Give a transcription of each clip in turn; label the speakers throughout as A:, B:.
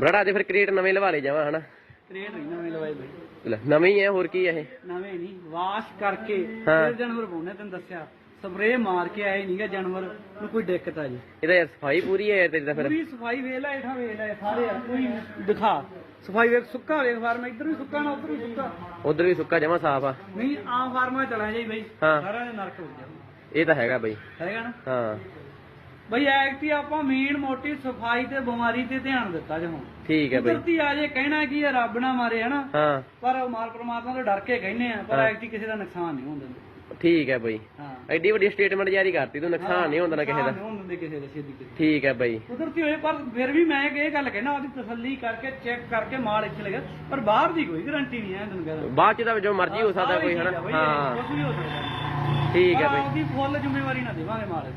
A: ਬੜਾ ਅੱਜ ਫਿਰ ਕ੍ਰੀਏਟ ਨਵੇਂ ਲਵਾ ਲੈ ਜਾਵਾਂ ਹਨਾ?
B: ਨਹੀਂ ਨਵੇਂ ਲਵਾਏ ਬਈ।
A: ਲੈ, ਨਵੇਂ ਹੀ ਆ ਹੋਰ ਕੀ ਆ ਇਹ?
B: ਨਵੇਂ ਨਹੀਂ ਵਾਸ਼ ਕਰਕੇ।
A: ਹਾਂ।
B: ਫਿਰ ਜਾਨਵਰ ਪਾਉਣੇ ਤੈਨੂੰ ਦੱਸਿਆ। ਸਪਰੇ ਮਾਰ ਕੇ ਆਏ ਨਹੀਂਗਾ ਜਾਨਵਰ ਨੂੰ ਕੋਈ ਦਿੱਕਤ ਆ ਜੀ।
A: ਇਹਦਾ ਯਾਰ ਸਫ਼ਾਈ ਪੂਰੀ ਹੈ ਯਾਰ ਤੇਰੀ ਤਾਂ ਫਿਰ।
B: ਪੂਰੀ ਸਫ਼ਾਈ ਵੇਖ ਲੈ ਇਠਾ ਵੇਖ ਲੈ ਸਾਰੇ ਯਾਰ ਕੋਈ ਦਿਖਾ। ਸਫ਼ਾਈ ਵੇਖ ਸੁੱਕਾ ਵੇਖ ਫਾਰਮ ਇੱਧਰ ਵੀ ਸੁੱਕਾ ਨਾ ਉੱਧਰ ਵੀ ਸੁੱਕਾ।
A: ਉਧਰ ਵੀ ਸੁੱਕਾ ਜਮਾ ਸਾਫ਼ ਆ।
B: ਨਹੀਂ ਆਮ ਫਾਰਮਾਂ 'ਚ ਚਲਾ ਜਾਈ ਬਈ।
A: ਹਾਂ।
B: ਸਾਰਾ ਨਰਕ ਹੋ ਗਿਆ
A: ਇਹ ਤਾਂ ਹੈਗਾ ਬਈ।
B: ਹੈਗਾ ਨਾ?
A: ਹਾਂ।
B: ਬਈ ਐਕਟੀ ਆਪਾਂ ਮੇਨ ਮੋਟੀ ਸਫ਼ਾਈ ਤੇ ਬਿਮਾਰੀ ਤੇ ਧਿਆਨ ਦਿੱਤਾ ਜੇ ਹੁਣ।
A: ਠੀਕ ਹੈ ਬਈ।
B: ਕੁਦਰਤੀ ਆ ਜੇ ਕਹਿਣਾ ਕੀ ਆ ਰੱਬ ਨਾ ਮਾਰੇ ਹਨਾ?
A: ਹਾਂ।
B: ਪਰ ਉਹ ਮਾਲ ਪ੍ਰਮਾਤਮਾ ਤੋਂ ਡਰ ਕੇ ਕਹਿੰਨੇ ਆ ਪਰ
A: ਹਾਂ।
B: ਐਕਟੀ ਕਿਸੇ ਦਾ ਨੁਕਸਾਨ ਨਹੀਂ ਹੋਣ ਦਿੰਦੇ।
A: ਠੀਕ ਹੈ ਬਈ।
B: ਹਾਂ।
A: ਐਡੀ ਵੱਡੀ ਸਟੇਟਮੈਂਟ ਜਾਰੀ ਕਰਤੀ ਤੂੰ ਨੁਕਸਾਨ ਨਹੀਂ ਹੁੰਦਾ ਨਾ ਕਿਸੇ ਦਾ।
B: ਨਹੀਂ ਹੋਣ ਦਿੰਦੇ ਕਿਸੇ ਦਾ ਛੇਤੀ ਕਿਸੇ
A: ਠੀਕ ਹੈ ਬਈ।
B: ਕੁਦਰਤੀ ਹੋਏ ਪਰ ਫਿਰ ਵੀ ਮੈਂ ਇਹ ਗੱਲ ਕਹਿਣਾ ਉਹਦੀ ਤਸੱਲੀ ਕਰਕੇ ਚੈੱਕ ਕਰਕੇ ਮਾਲ ਇੱਥੇ ਲੱਗਾ। ਪਰ ਬਾਹਰ ਦੀ ਕੋਈ ਗਾਰੰਟੀ ਨਹੀਂ ਹੈ ਤੈਨੂੰ ਕਹਿੰਦਾ
A: ਬਾਅਦ ਚ ਤਾਂ ਜੋ ਮਰਜ਼ੀ ਹੋ ਸਕਦਾ ਕੋਈ ਹਨਾ? ਹਾਂ।
B: ਕੁਝ ਵੀ ਹੋ ਸਕਦਾ।
A: ਠੀਕ ਹੈ ਬਈ।
B: ਉਹਦੀ ਫੁੱਲ ਜ਼ਿੰਮੇਵਾਰੀ ਨਾ ਦੇਵਾਂਗੇ ਮਾਲ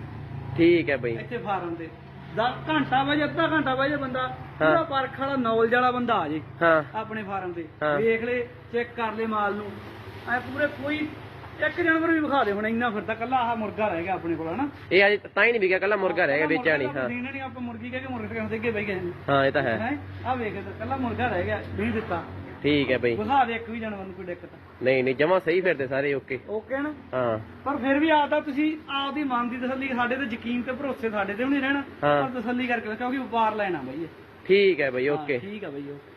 A: ਠੀਕ ਹੈ ਬਈ।
B: ਇੱਥੇ ਫਾਰਮ ਤੇ। 10 ਘੰਟਾ ਵਜੇ ਅੱਧਾ ਘੰਟਾ ਵਜੇ ਬੰਦਾ ਪੂਰਾ ਪਰਖ ਵਾਲਾ ਨੌਲੇਜ ਵਾਲਾ ਬੰਦਾ ਆ ਜੇ
A: ਹਾਂ।
B: ਆਪਣੇ ਫਾਰਮ ਤੇ। ਵੇਖ ਲੈ ਚੈੱਕ ਕਰ ਲੈ ਮਾਲ ਨੂੰ। ਐ ਪੂਰੇ ਕੋਈ ਇੱਕ ਜਾਨਵਰ ਵੀ ਵਿਖਾ ਦੇ ਹੁਣ ਇੰਨਾ ਫਿਰ ਤਾਂ ਕੱਲਾ ਆਹ ਮੁਰਗਾ ਰਹਿ ਗਿਆ ਆਪਣੇ ਕੋਲ ਹਨਾ?
A: ਇਹ ਅੱਜ ਤਾਂ ਹੀ ਨਹੀਂ ਵਿਕਿਆ ਕੱਲਾ ਮੁਰਗਾ ਰਹਿ ਗਿਆ ਵੇਚਿਆ ਨਹੀਂ ਹਾਂ।
B: ਦੇਣਾ ਨਹੀਂ ਆਪਾਂ ਮੁਰਗੀ ਕਹਿ ਕੇ ਮੁਰਗੇ ਕਹਿੰਦੇ ਅੱਗੇ ਬਈ ਗਏ।
A: ਹਾਂ ਇਹ ਤਾਂ ਹੈ।
B: ਆ ਵੇਖ ਕੱਲਾ ਮੁਰਗਾ ਰਹਿ ਗਿਆ ਨਹੀਂ ਦਿੱਤਾ।
A: ਠੀਕ ਹੈ ਬਈ।
B: ਵਿਖਾ ਦੇ ਇੱਕ ਵੀ ਜਾਨਵਰ ਨੂੰ ਕੋਈ ਦਿੱਕਤ।
A: ਨਹੀਂ ਨਹੀਂ ਜਮਾ ਸਹੀ ਫਿਰਦੇ ਸਾਰੇ ਓਕੇ।
B: ਓਕੇ ਨਾ?
A: ਹਾਂ।
B: ਪਰ ਫਿਰ ਵੀ ਆਦਾ ਤੁਸੀਂ ਆਪਦੀ ਮਨ ਦੀ ਤਸੱਲੀ ਸਾਡੇ ਤੇ ਯਕੀਨ ਤੇ ਭਰੋਸੇ ਸਾਡੇ ਤੇ ਵੀ ਨਹੀਂ ਰਹਿਣਾ।
A: ਹਾਂ।
B: ਪਰ ਤਸੱਲੀ ਕਰਕੇ ਕਿਉਂਕਿ ਵਪਾਰ ਲੈਣਾ ਬਈ ਇਹ।
A: ਠੀਕ ਹੈ ਬਈ
B: ਹਾਂ,
A: ਓਕੇ
B: ਠੀਕ ਆ ਬਈ ਓਕੇ।